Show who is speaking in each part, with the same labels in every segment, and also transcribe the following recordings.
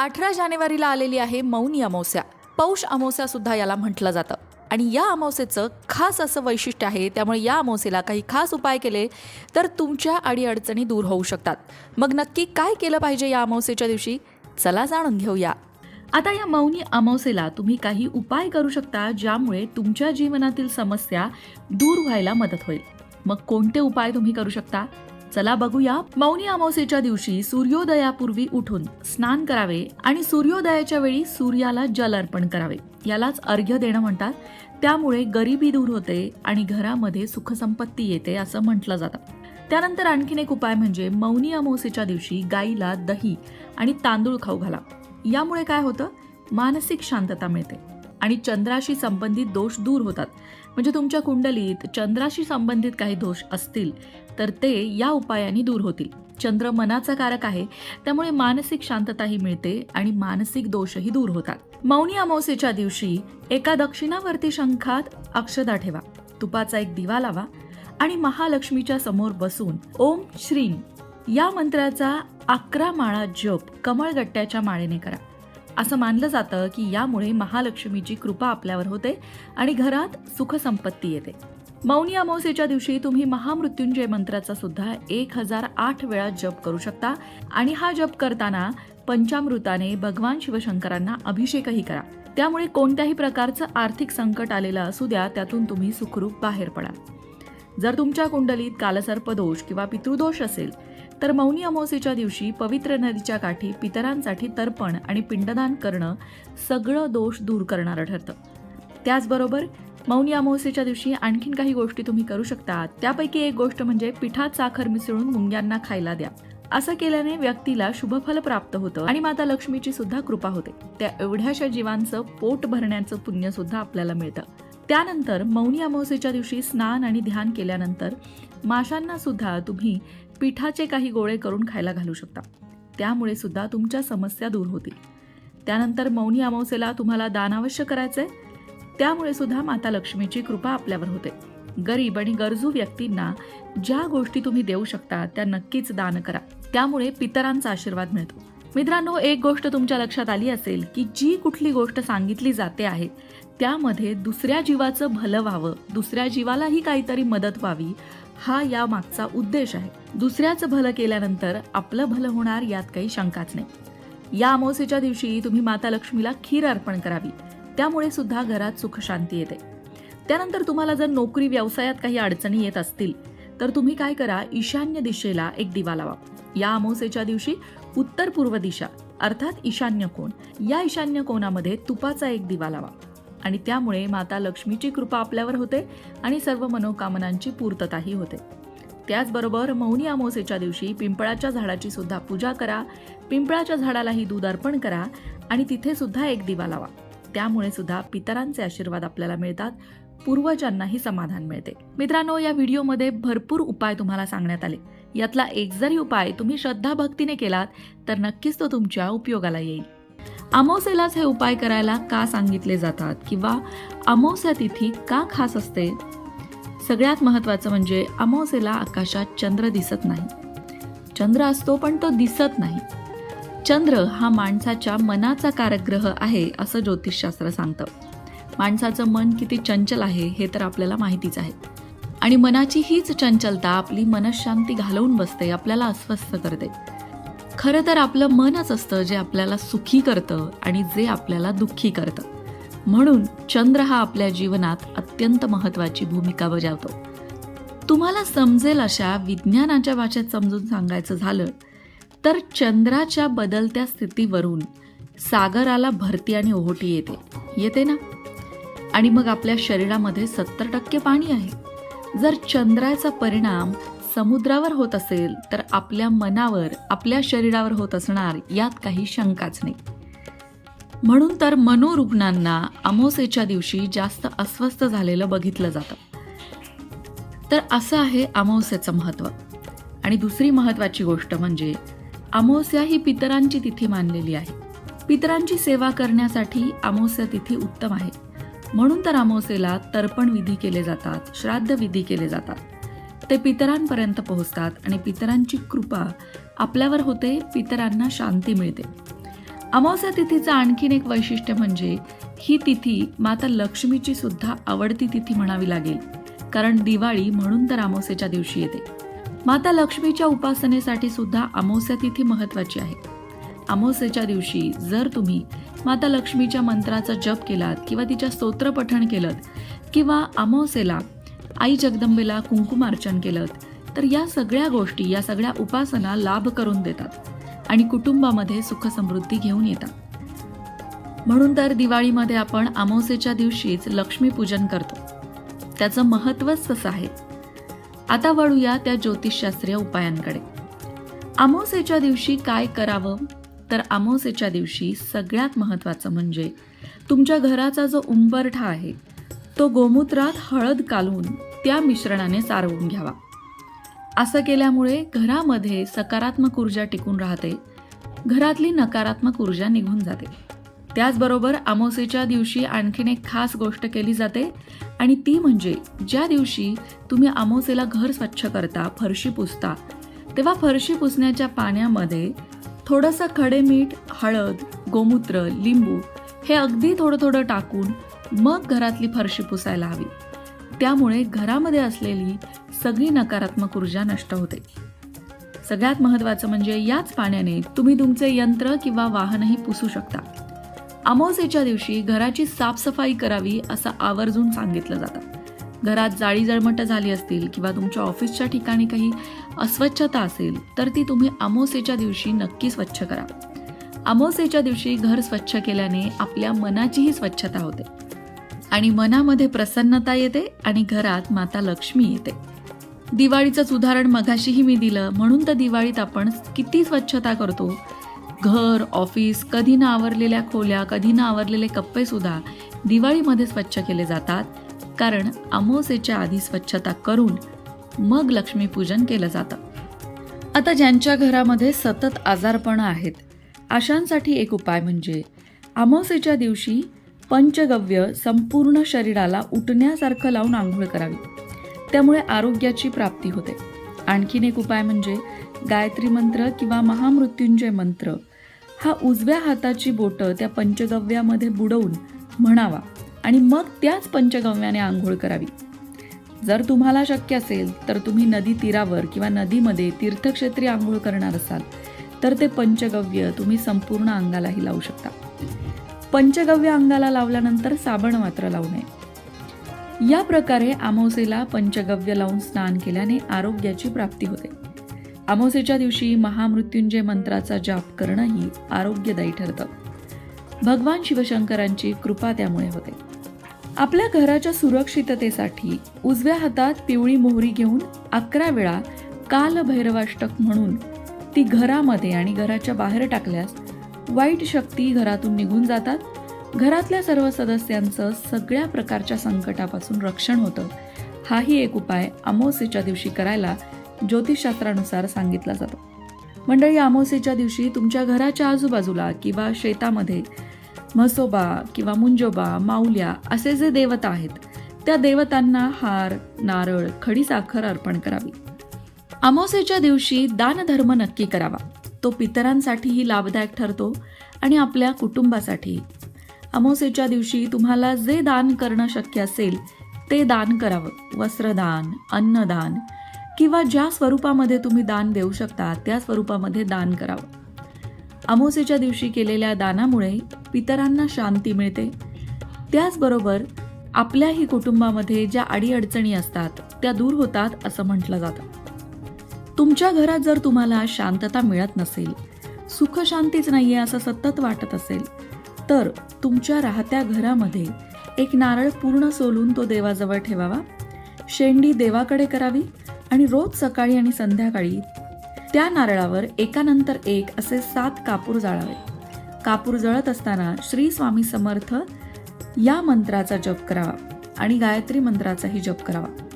Speaker 1: अठरा जानेवारीला आलेली आहे मौनी अमावस्या. पौष अमावस्या सुद्धा याला म्हटलं जातं. आणि या अमावस्येचं खास असं वैशिष्ट्य आहे त्यामुळे या अमावस्येला काही खास उपाय केले तर तुमच्या अडीअडचणी दूर होऊ शकतात. मग नक्की काय केलं पाहिजे या अमावस्येच्या दिवशी? चला जाणून घेऊया. आता या मौनी अमावस्येला तुम्ही काही उपाय करू शकता ज्यामुळे तुमच्या जीवनातील समस्या दूर व्हायला मदत होईल. मग कोणते उपाय तुम्ही करू शकता? चला बघूया मौनी अमावस्येच्या दिवशी सूर्योदयापूर्वी उठून स्नान करावे आणि सूर्योदयाच्या वेळी सूर्याला जल अर्पण करावे. यालाच अर्घ्य देणं म्हणतात. त्यामुळे गरिबी दूर होते आणि घरामध्ये सुखसंपत्ती येते असं म्हटलं जातं. त्यानंतर आणखीन एक उपाय म्हणजे मौनी अमावस्येच्या दिवशी गाईला दही आणि तांदूळ खाऊ घाला. यामुळे काय होतं? मानसिक शांतता मिळते आणि चंद्राशी संबंधित दोष दूर होतात. म्हणजे तुमच्या कुंडलीत चंद्राशी संबंधित काही दोष असतील तर ते या उपायाने दूर होतील. चंद्र मनाचा कारक आहे त्यामुळे मानसिक शांतताही मिळते आणि मानसिक दोषही दूर होतात. मौनी अमावस्येच्या दिवशी एका दक्षिणावर्ती शंखात अक्षदा ठेवा तुपाचा एक दिवा लावा आणि महालक्ष्मीच्या समोर बसून ओम श्रीम या मंत्राचा अकरा माळा जप कमळगट्ट्याच्या माळेने करा. असं मानलं जातं की यामुळे महालक्ष्मीची कृपा आपल्यावर होते आणि घरात सुखसंपत्ती येते. मौनी अमावस्येच्या दिवशी तुम्ही महामृत्युंजय मंत्राचा सुद्धा एक हजार आठ वेळा जप करू शकता आणि हा जप करताना पंचामृताने भगवान शिवशंकरांना अभिषेकही करा. त्यामुळे कोणत्याही प्रकारचं आर्थिक संकट आलेलं असू द्या त्यातून तुम्ही सुखरूप बाहेर पडा. जर तुमच्या कुंडलीत कालसर्प दोष किंवा पितृदोष असेल तर मौनी अमावस्येच्या दिवशी पवित्र नदीच्या काठी पितरांसाठी तर्पण आणि पिंडदान करणं सगळं दोष दूर करणारं ठरतं. त्याचबरोबर मौनी अमावस्येच्या दिवशी आणखीन काही गोष्टी तुम्ही करू शकता. त्यापैकी एक गोष्ट म्हणजे पिठात साखर मिसळून मुंग्यांना खायला द्या. असं केल्याने व्यक्तीला शुभफल प्राप्त होतं आणि माता लक्ष्मीची सुद्धा कृपा होते. त्या एवढ्याशा जीवांचं पोट भरण्याचं पुण्य सुद्धा आपल्याला मिळतं. त्यानंतर मौनी अमावस्येच्या दिवशी स्नान आणि ध्यान केल्यानंतर माशांना सुद्धा तुम्ही पिठाचे काही गोळे करून खायला घालू शकता. त्यामुळे सुद्धा तुमच्या समस्या दूर होतील. त्यानंतर मौनी अमावस्येला तुम्हाला दान अवश्य करायचंय. त्यामुळे सुद्धा माता लक्ष्मीची कृपा आपल्यावर होते. गरीब आणि गरजू व्यक्तींना ज्या गोष्टी तुम्ही देऊ शकता त्या नक्कीच दान करा. त्यामुळे पितरांचा आशीर्वाद मिळतो. मित्रांनो एक गोष्ट तुमच्या लक्षात आली असेल की जी कुठली गोष्ट सांगितली जाते आहे त्यामध्ये दुसऱ्या जीवाचं भलं व्हावं दुसऱ्या जीवालाही काहीतरी मदत व्हावी हा या मागचा उद्देश आहे. दुसऱ्याचं भलं केल्यानंतर आपलं भलं होणार यात काही शंकाच नाही. या अमावस्येच्या दिवशी तुम्ही माता लक्ष्मीला खीर अर्पण करावी. त्यामुळे सुद्धा घरात सुख शांती येते. त्यानंतर तुम्हाला जर नोकरी व्यवसायात काही अडचणी येत असतील तर तुम्ही काय करा ईशान्य दिशेला एक दिवा लावा. या अमावस्येच्या दिवशी उत्तर पूर्व दिशा अर्थात ईशान्य कोण या ईशान्य कोणामध्ये तुपाचा एक दिवा लावा. आणि त्यामुळे माता लक्ष्मीची कृपा आपल्यावर होते आणि सर्व मनोकामनांची पूर्तताही होते. त्याचबरोबर मौनी अमावस्येच्या दिवशी पिंपळाच्या झाडाची सुद्धा पूजा करा पिंपळाच्या झाडालाही दूध अर्पण करा आणि तिथे सुद्धा एक दिवा लावा. त्यामुळे सुद्धा पितरांचे आशीर्वाद आपल्याला मिळतात पूर्वजांनाही समाधान मिळते. मित्रांनो या व्हिडिओमध्ये भरपूर उपाय तुम्हाला सांगण्यात आले. यातला एक जरी उपाय तुम्ही श्रद्धा भक्तीने केलात तर नक्कीच तो तुमच्या उपयोगाला येईल. अमावस्येलाच हे उपाय करायला का सांगितले जातात? किंवा अमावस्या तिथी का खास असते? सगळ्यात महत्त्वाचं म्हणजे अमावस्येला आकाशात चंद्र दिसत नाही. चंद्र असतो पण तो दिसत नाही. चंद्र हा माणसाच्या मनाचा कारक ग्रह आहे असं ज्योतिषशास्त्र सांगतं. माणसाचं मन किती चंचल आहे हे तर आपल्याला माहितीच आहे. आणि मनाची हीच चंचलता आपली मनशांती घालवून बसते आपल्याला अस्वस्थ करते. खरं तर आपलं मनच असतं जे आपल्याला सुखी करतं आणि जे आपल्याला दुःखी करतं. म्हणून चंद्र हा आपल्या जीवनात अत्यंत महत्त्वाची भूमिका बजावतो. तुम्हाला समजेल अशा विज्ञानाच्या भाषेत समजून सांगायचं झालं तर चंद्राच्या बदलत्या स्थितीवरून सागराला भरती आणि ओहोटी येते. येते ना? आणि मग आपल्या शरीरामध्ये सत्तर टक्के पाणी आहे. जर चंद्राचा परिणाम समुद्रावर होत असेल तर आपल्या मनावर आपल्या शरीरावर होत असणार यात काही शंकाच नाही. म्हणून तर मनोरुग्णांना अमोसेच्या दिवशी जास्त अस्वस्थ झालेलं बघितलं जातं. तर असं आहे अमावस्येचं महत्त्व. आणि दुसरी महत्त्वाची गोष्ट म्हणजे अमावस्या ही पितरांची तिथी मानलेली आहे. पितरांची सेवा करण्यासाठी अमावस्या तिथी उत्तम आहे. म्हणून तर अमावस्येला तर्पण विधी केले जातात श्राद्ध विधी केले जातात. ते पितरांपर्यंत पोहोचतात आणि पितरांची कृपा आपल्यावर होते पितरांना शांती मिळते. अमावस्या तिथीचं आणखीन एक वैशिष्ट्य म्हणजे ही तिथी माता लक्ष्मीची सुद्धा आवडती तिथी म्हणावी लागेल कारण दिवाळी म्हणून तर अमावस्येच्या दिवशी येते. माता लक्ष्मीच्या उपासनेसाठी सुद्धा अमावस्या तिथी महत्वाची आहे. अमावस्येच्या दिवशी जर तुम्ही माता लक्ष्मीच्या मंत्राचा जप केलात किंवा तिच्या स्तोत्र पठण केलं किंवा अमावस्येला आई जगदंबेला कुंकुमार्चन केलं. तर या सगळ्या गोष्टी या सगळ्या उपासना लाभ करून देतात आणि कुटुंबामध्ये सुख समृद्धी घेऊन येतात. म्हणून तर दिवाळीमध्ये आपण अमावस्येच्या दिवशीच लक्ष्मीपूजन करतो. त्याचं महत्त्वच तसं आहे? आता वळूया त्या ज्योतिषशास्त्रीय उपायांकडे. अमावस्येच्या दिवशी काय करावं? तर अमावस्येच्या दिवशी सगळ्यात महत्त्वाचं म्हणजे तुमच्या घराचा जो उंबरठा आहे तो गोमूत्रात हळद कालवून त्या मिश्रणाने सारवून घ्यावा. असं केल्यामुळे घरामध्ये सकारात्मक ऊर्जा टिकून राहते घरातली नकारात्मक ऊर्जा निघून जाते. त्याचबरोबर अमावस्येच्या दिवशी आणखीन एक खास गोष्ट केली जाते आणि ती म्हणजे ज्या दिवशी तुम्ही अमावस्येला घर स्वच्छ करता फरशी पुसता तेव्हा फरशी पुसण्याच्या पाण्यामध्ये थोडंसं खडे मीठ हळद गोमूत्र लिंबू हे अगदी थोडं थोडं टाकून मग घरातली फरशी पुसायला हवी. त्यामुळे घरामध्ये असलेली सगळी नकारात्मक ऊर्जा नष्ट होते. सगळ्यात महत्त्वाचं म्हणजे याच पाण्याने तुम्ही तुमचे यंत्र किंवा वाहनही पुसू शकता. अमावस्येच्या दिवशी घराची साफसफाई करावी असं आवर्जून सांगितलं जातं. घरात जाळी जळमट झाली असतील किंवा तुमच्या ऑफिसच्या ठिकाणी काही अस्वच्छता असेल तर ती तुम्ही अमावस्येच्या दिवशी नक्की स्वच्छ करा. अमावस्येच्या दिवशी घर स्वच्छ केल्याने आपल्या मनाचीही स्वच्छता होते. आणि मनामध्ये प्रसन्नता येते आणि घरात माता लक्ष्मी येते. दिवाळीचंच उदाहरण मघाशीही मी दिलं. म्हणून तर दिवाळीत आपण किती स्वच्छता करतो. घर ऑफिस कधी ना आवरलेल्या खोल्या कधी ना आवरलेले कप्पे सुद्धा दिवाळीमध्ये स्वच्छ केले जातात. कारण अमावस्येच्या आधी स्वच्छता करून मग लक्ष्मीपूजन केलं जातं. आता ज्यांच्या घरामध्ये सतत आजारपणं आहेत अशांसाठी एक उपाय म्हणजे अमावस्येच्या दिवशी पंचगव्य संपूर्ण शरीराला उठण्यासारखं लावून आंघोळ करावी. त्यामुळे आरोग्याची प्राप्ती होते. आणखीन एक उपाय म्हणजे गायत्री मंत्र किंवा महामृत्युंजय मंत्र. हा उजव्या हाताची बोटं त्या पंचगव्यामध्ये बुडवून म्हणावा आणि मग त्याच पंचगव्याने आंघोळ करावी. जर तुम्हाला शक्य असेल तर तुम्ही नदी तीरावर किंवा नदीमध्ये तीर्थक्षेत्री आंघोळ करणार असाल तर ते पंचगव्य तुम्ही संपूर्ण अंगालाही लावू शकता. पंचगव्य अंगाला लावल्यानंतर साबण मात्र लावू नये. या प्रकारे आमोसेला पंचगव्य लावून स्नान केल्याने आरोग्याची प्राप्ती होते. आमोसेच्या दिवशी महामृत्युंजय मंत्राचा जाप करणंही आरोग्यदायी ठरतं. भगवान शिवशंकरांची कृपा त्यामुळे होते. आपल्या घराच्या सुरक्षिततेसाठी उजव्या हातात पिवळी मोहरी घेऊन अकरा वेळा कालभैरवाष्टक म्हणून ती घरामध्ये आणि घराच्या बाहेर टाकल्यास वाईट शक्ती घरातून निघून जातात. घरातल्या सर्व सदस्यांचं सगळ्या प्रकारच्या संकटापासून रक्षण होतं. हाही एक उपाय अमावस्येच्या दिवशी करायला ज्योतिषशास्त्रानुसार सांगितला जातो. मंडळी अमावस्येच्या दिवशी तुमच्या घराच्या आजूबाजूला किंवा शेतामध्ये म्हसोबा किंवा मुंजोबा माऊल्या असे जे देवता आहेत त्या देवतांना हार नारळ खडी साखर अर्पण करावी. अमावस्येच्या दिवशी दानधर्म नक्की करावा. तो पितरांसाठीही लाभदायक ठरतो आणि आपल्या कुटुंबासाठी. अमावस्येच्या दिवशी तुम्हाला जे दान करणं शक्य असेल ते दान करावं. वस्त्रदान अन्नदान किंवा ज्या स्वरूपामध्ये तुम्ही दान देऊ शकता त्या स्वरूपामध्ये दान करावं. अमावस्येच्या दिवशी केलेल्या दानामुळे पितरांना शांती मिळते. त्याचबरोबर आपल्याही कुटुंबामध्ये ज्या अडीअडचणी असतात त्या दूर होतात असं म्हटलं जातं. तुमच्या घरात जर तुम्हाला शांतता मिळत नसेल सुख शांतीच नाहीये असं सतत वाटत असेल तर तुमच्या राहत्या घरामध्ये एक नारळ पूर्ण सोलून तो देवाजवळ ठेवावा. शेंडी देवाकडे करावी आणि रोज सकाळी आणि संध्याकाळी त्या नारळावर एकानंतर एक असे सात कापूर जाळावे. कापूर जळत असताना श्री स्वामी समर्थ या मंत्राचा जप करावा आणि गायत्री मंत्राचाही जप करावा.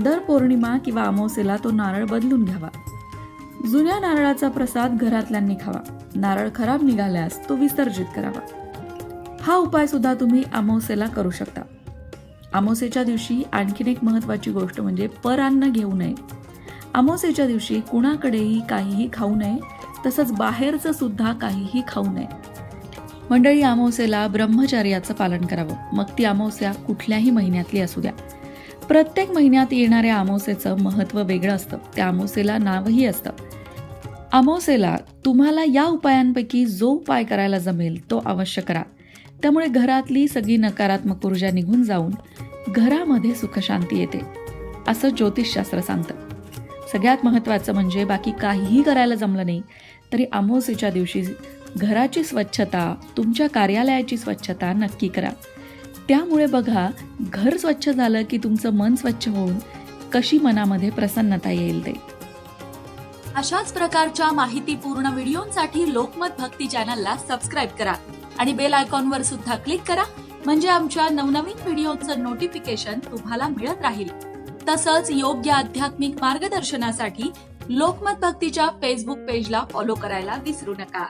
Speaker 1: दर पौर्णिमा किंवा अमावस्येला तो नारळ बदलून घ्यावा. जुन्या नारळाचा प्रसाद घरातल्यांनी खावा. नारळ खराब निघाल्यास तो विसर्जित करावा. हा उपाय सुद्धा तुम्ही अमावस्येला करू शकता. अमावस्येच्या दिवशी आणखीन एक महत्त्वाची गोष्ट म्हणजे परान्न घेऊ नये. अमावस्येच्या दिवशी कुणाकडेही काहीही खाऊ नये तसंच बाहेरचं सुद्धा काहीही खाऊ नये. मंडळी अमावस्येला ब्रह्मचर्याचं पालन करावं. मग ती अमावस्या कुठल्याही महिन्यातली असू द्या. प्रत्येक महिन्यात येणाऱ्या अमावस्येचं महत्त्व वेगळं असतं. त्या अमावस्येला नावही असतं. अमावस्येला तुम्हाला या उपायांपैकी जो उपाय करायला जमेल तो अवश्य करा. त्यामुळे घरातली सगळी नकारात्मक ऊर्जा निघून जाऊन घरामध्ये सुखशांती येते असं ज्योतिषशास्त्र सांगतं. सगळ्यात महत्त्वाचं म्हणजे बाकी काहीही करायला जमलं नाही तरी अमावस्येच्या दिवशी घराची स्वच्छता तुमच्या कार्यालयाची स्वच्छता नक्की करा. त्यामुळे बघा घर स्वच्छ झालं की तुमचं मन स्वच्छ होऊन कशी मनामध्ये प्रसन्नता येईल ते.
Speaker 2: अशाच प्रकारच्या माहितीपूर्ण व्हिडिओंसाठी लोकमत भक्ती चॅनलला सबस्क्राईब करा आणि बेल आयकॉनवर सुद्धा क्लिक करा म्हणजे आमच्या नवनवीन व्हिडिओचं नोटिफिकेशन तुम्हाला मिळत राहील. तसंच योग्य आध्यात्मिक मार्गदर्शनासाठी लोकमत भक्तीच्या फेसबुक पेजला फॉलो करायला विसरू नका.